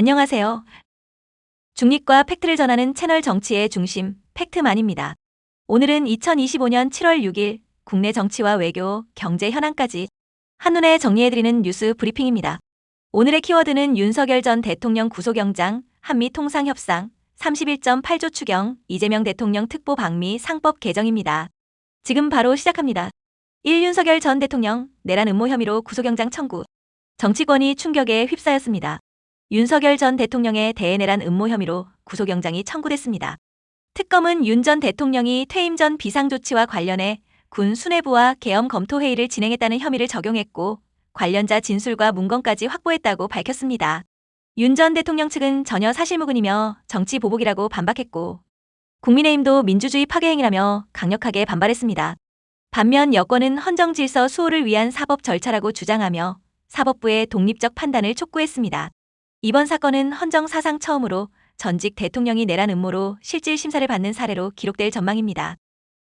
안녕하세요. 중립과 팩트를 전하는 채널 정치의 중심, 팩트만입니다. 오늘은 2025년 7월 6일 국내 정치와 외교, 경제 현안까지 한눈에 정리해드리는 뉴스 브리핑입니다. 오늘의 키워드는 윤석열 전 대통령 구속영장, 한미 통상협상, 31.8조 추경, 이재명 대통령 특보 방미 상법 개정입니다. 지금 바로 시작합니다. 1. 윤석열 전 대통령 내란 음모 혐의로 구속영장 청구. 정치권이 충격에 휩싸였습니다. 윤석열 전 대통령의 대내란 음모 혐의로 구속영장이 청구됐습니다. 특검은 윤 전 대통령이 퇴임 전 비상조치와 관련해 군 수뇌부와 계엄 검토 회의를 진행했다는 혐의를 적용했고 관련자 진술과 문건까지 확보했다고 밝혔습니다. 윤 전 대통령 측은 전혀 사실무근이며 정치 보복이라고 반박했고 국민의힘도 민주주의 파괴 행위라며 강력하게 반발했습니다. 반면 여권은 헌정 질서 수호를 위한 사법 절차라고 주장하며 사법부의 독립적 판단을 촉구했습니다. 이번 사건은 헌정 사상 처음으로 전직 대통령이 내란 음모로 실질 심사를 받는 사례로 기록될 전망입니다.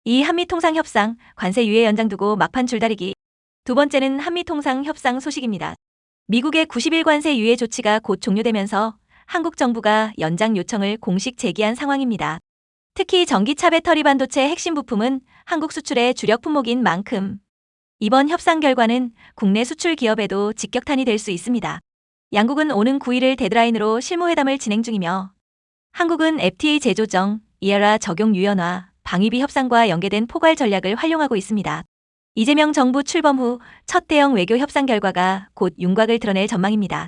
이 한미통상 협상 관세 유예 연장 두고 막판 줄다리기. 두 번째는 한미통상 협상 소식입니다. 미국의 90일 관세 유예 조치가 곧 종료되면서 한국 정부가 연장 요청을 공식 제기한 상황입니다. 특히 전기차 배터리 반도체 핵심 부품은 한국 수출의 주력 품목인 만큼 이번 협상 결과는 국내 수출 기업에도 직격탄이 될 수 있습니다. 양국은 오는 9일을 데드라인으로 실무회담을 진행 중이며 한국은 FTA 제조정, 이에라 적용 유연화, 방위비 협상과 연계된 포괄 전략을 활용하고 있습니다. 이재명 정부 출범 후 첫 대형 외교 협상 결과가 곧 윤곽을 드러낼 전망입니다.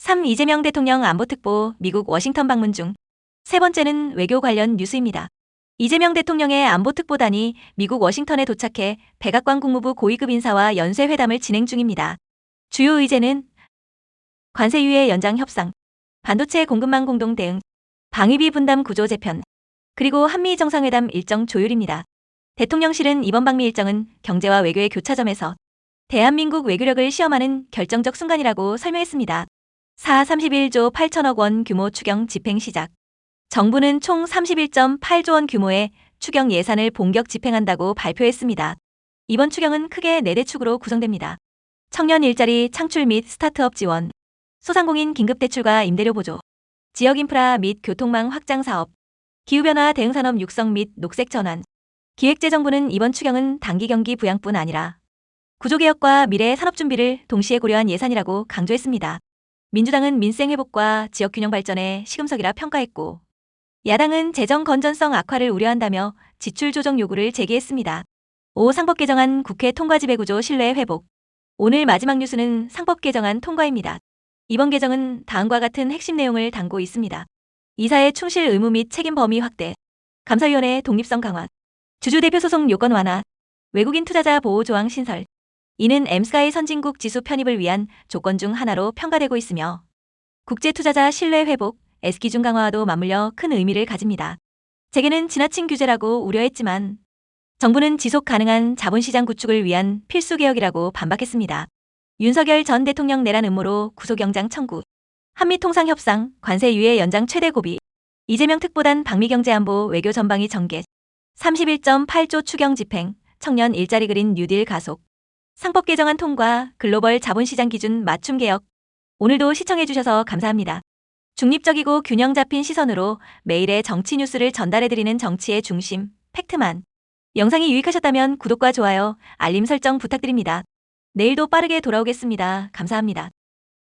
3. 이재명 대통령 안보특보 미국 워싱턴 방문 중. 세 번째는 외교 관련 뉴스입니다. 이재명 대통령의 안보특보단이 미국 워싱턴에 도착해 백악관 국무부 고위급 인사와 연쇄회담을 진행 중입니다. 주요 의제는 관세 유예 연장 협상, 반도체 공급망 공동 대응, 방위비 분담 구조 재편, 그리고 한미 정상회담 일정 조율입니다. 대통령실은 이번 방미 일정은 경제와 외교의 교차점에서 대한민국 외교력을 시험하는 결정적 순간이라고 설명했습니다. 4. 31조 8천억 원 규모 추경 집행 시작. 정부는 총 31.8조 원 규모의 추경 예산을 본격 집행한다고 발표했습니다. 이번 추경은 크게 4대 축으로 구성됩니다. 청년 일자리 창출 및 스타트업 지원, 소상공인 긴급대출과 임대료 보조, 지역 인프라 및 교통망 확장 사업, 기후변화 대응 산업 육성 및 녹색 전환. 기획재정부는 이번 추경은 단기 경기 부양뿐 아니라 구조개혁과 미래 산업 준비를 동시에 고려한 예산이라고 강조했습니다. 민주당은 민생 회복과 지역 균형 발전에 시금석이라 평가했고 야당은 재정 건전성 악화를 우려한다며 지출 조정 요구를 제기했습니다. 5. 상법 개정안 국회 통과 지배 구조 신뢰 회복. 오늘 마지막 뉴스는 상법 개정안 통과입니다. 이번 개정은 다음과 같은 핵심 내용을 담고 있습니다. 이사의 충실 의무 및 책임 범위 확대, 감사위원회 독립성 강화, 주주 대표 소송 요건 완화, 외국인 투자자 보호 조항 신설. 이는 엠스가의 선진국 지수 편입을 위한 조건 중 하나로 평가되고 있으며 국제 투자자 신뢰 회복, S기준 강화와도 맞물려 큰 의미를 가집니다. 재계는 지나친 규제라고 우려했지만 정부는 지속 가능한 자본시장 구축을 위한 필수 개혁이라고 반박했습니다. 윤석열 전 대통령 내란 음모로 구속영장 청구, 한미통상협상, 관세 유예 연장 최대 고비, 이재명 특보단 방미경제안보 외교 전방위 전개, 31.8조 추경 집행, 청년 일자리 그린 뉴딜 가속, 상법 개정안 통과, 글로벌 자본시장 기준 맞춤 개혁. 오늘도 시청해주셔서 감사합니다. 중립적이고 균형 잡힌 시선으로 매일의 정치 뉴스를 전달해드리는 정치의 중심, 팩트만. 영상이 유익하셨다면 구독과 좋아요, 알림 설정 부탁드립니다. 내일도 빠르게 돌아오겠습니다. 감사합니다.